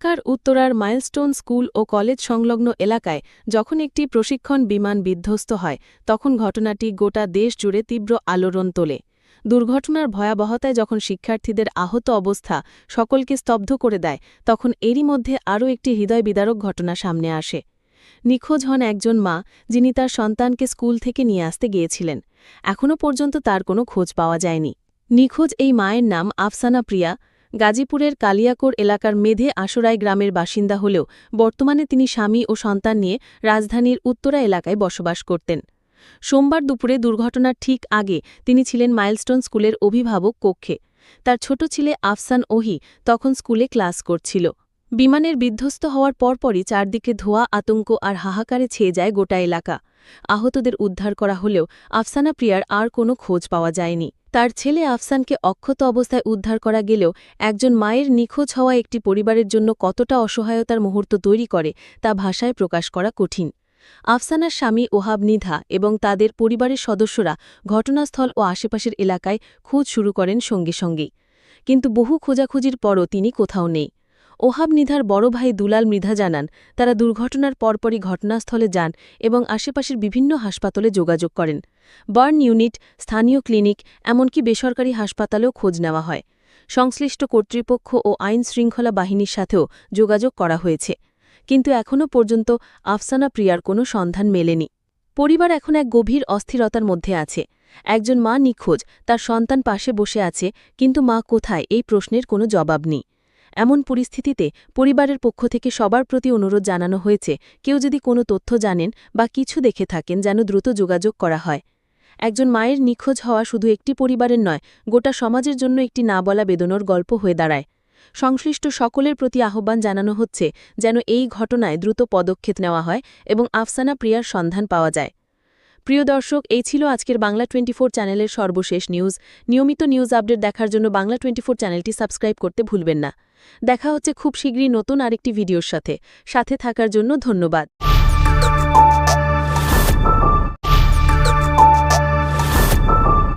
ঢাকার উত্তরার milestone school ও college সংলগ্ন এলাকায় যখন একটি প্রশিক্ষণ বিমান বিধ্বস্ত হয়, তখন ঘটনাটি গোটা দেশ জুড়ে তীব্র আলোড়ন তোলে। দুর্ঘটনার ভয়াবহতায় যখন শিক্ষার্থীদের আহত অবস্থা সকলকে স্তব্ধ করে দেয়, তখন এরই মধ্যে আরও একটি হৃদয় বিদারক ঘটনা সামনে আসে। নিখোঁজ হন একজন মা, যিনি তার সন্তানকে স্কুল থেকে নিয়ে আসতে গিয়েছিলেন। এখনও পর্যন্ত তার কোনো খোঁজ পাওয়া যায়নি। নিখোঁজ এই মায়ের নাম আফসানা প্রিয়া। গাজীপুরের কালিয়াকোর এলাকার মেধে আশরাই গ্রামের বাসিন্দা হলেও বর্তমানে তিনি স্বামী ও সন্তান নিয়ে রাজধানীর উত্তরা এলাকায় বসবাস করতেন। সোমবার দুপুরে দুর্ঘটনার ঠিক আগে তিনি ছিলেন মাইলস্টোন স্কুলের অভিভাবক কক্ষে। তার ছোট ছেলে আফসান ওহি তখন স্কুলে ক্লাস করছিল। বিমানের বিধ্বস্ত হওয়ার পরপরই চারদিকে ধোয়া, আতঙ্ক আর হাহাকারে ছেয়ে যায় গোটা এলাকা। আহতদের উদ্ধার করা হলেও আফসানা প্রিয়ার আর কোনো খোঁজ পাওয়া যায়নি। তার ছেলে আফসানকে অক্ষত অবস্থায় উদ্ধার করা গেলেও একজন মায়ের নিখোঁজ হওয়া একটি পরিবারের জন্য কতটা অসহায়তার মুহূর্ত তৈরি করে তা ভাষায় প্রকাশ করা কঠিন। আফসানার স্বামী ওহাব নিধা এবং তাদের পরিবারের সদস্যরা ঘটনাস্থল ও আশেপাশের এলাকায় খোঁজ শুরু করেন সঙ্গে সঙ্গেই। কিন্তু বহু খোঁজাখুঁজির পরও তিনি কোথাও নেই। ওহাব নিধার বড় ভাই দুলাল মৃধা জানান, তারা দুর্ঘটনার পরপরই ঘটনাস্থলে যান এবং আশেপাশের বিভিন্ন হাসপাতালে যোগাযোগ করেন। বার্ন ইউনিট, স্থানীয় ক্লিনিক, এমনকি বেসরকারি হাসপাতালেও খোঁজ নেওয়া হয়। সংশ্লিষ্ট কর্তৃপক্ষ ও আইন শৃঙ্খলা বাহিনীর সাথেও যোগাযোগ করা হয়েছে। কিন্তু এখনও পর্যন্ত আফসানা প্রিয়ার কোনো সন্ধান মেলেনি। পরিবার এখন এক গভীর অস্থিরতার মধ্যে আছে। একজন মা নিখোঁজ, তার সন্তান পাশে বসে আছে, কিন্তু মা কোথায় এই প্রশ্নের কোনো জবাব নেই। এমন পরিস্থিতিতে পরিবারের পক্ষ থেকে সবার প্রতি অনুরোধ জানানো হয়েছে, কেউ যদি কোনো তথ্য জানেন বা কিছু দেখে থাকেন যেন দ্রুত যোগাযোগ করা হয়। একজন মায়ের নিখোঁজ হওয়া শুধু একটি পরিবারের নয়, গোটা সমাজের জন্য একটি না বলা বেদনার গল্প হয়ে দাঁড়ায়। সংশ্লিষ্ট সকলের প্রতি আহ্বান জানানো হচ্ছে যেন এই ঘটনায় দ্রুত পদক্ষেপ নেওয়া হয় এবং আফসানা প্রিয়ার সন্ধান পাওয়া যায়। প্রিয় দর্শক, এই ছিল আজকের বাংলা টোয়েন্টি চ্যানেলের সর্বশেষ নিউজ। নিয়মিত নিউজ আপডেট দেখার জন্য বাংলা টোয়েন্টি চ্যানেলটি সাবস্ক্রাইব করতে ভুলবেন না। দেখা হচ্ছে খুব শীঘ্রই নতুন আরেকটি ভিডিওর সাথে। সাথে থাকার জন্য ধন্যবাদ।